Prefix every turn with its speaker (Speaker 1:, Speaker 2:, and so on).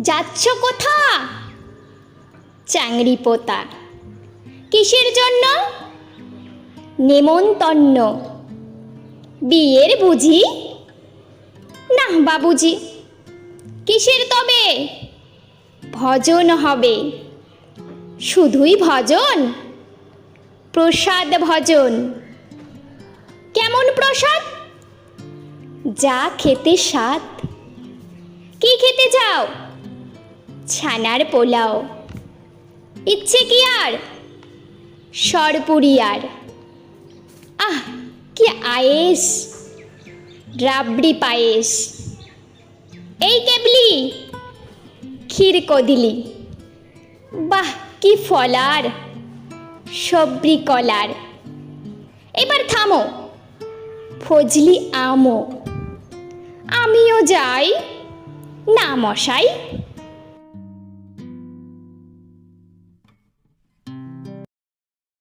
Speaker 1: যাচ্ছ কোথা চাংড়ি পোতা কিসের জন্য? নেমন্তন্ন। বিয়ের বুঝি? না বাবুজি, কিসের তবে? ভজন হবে। শুধুই ভজন? প্রসাদ ভজন। কেমন প্রসাদ? যা খেতে স্বাদ। কি খেতে যাও ছানার পোলাও। ইচ্ছে কি আর? সরপুরি আর। আহ, কি আয়েস। রাবড়ি পায়েস। এই কেবলি। ক্ষীর কদিলি। বাহ, কি ফলার সবরি কলার। এবার থামো। ফজলি আমো আমিও যাই। না মশাই।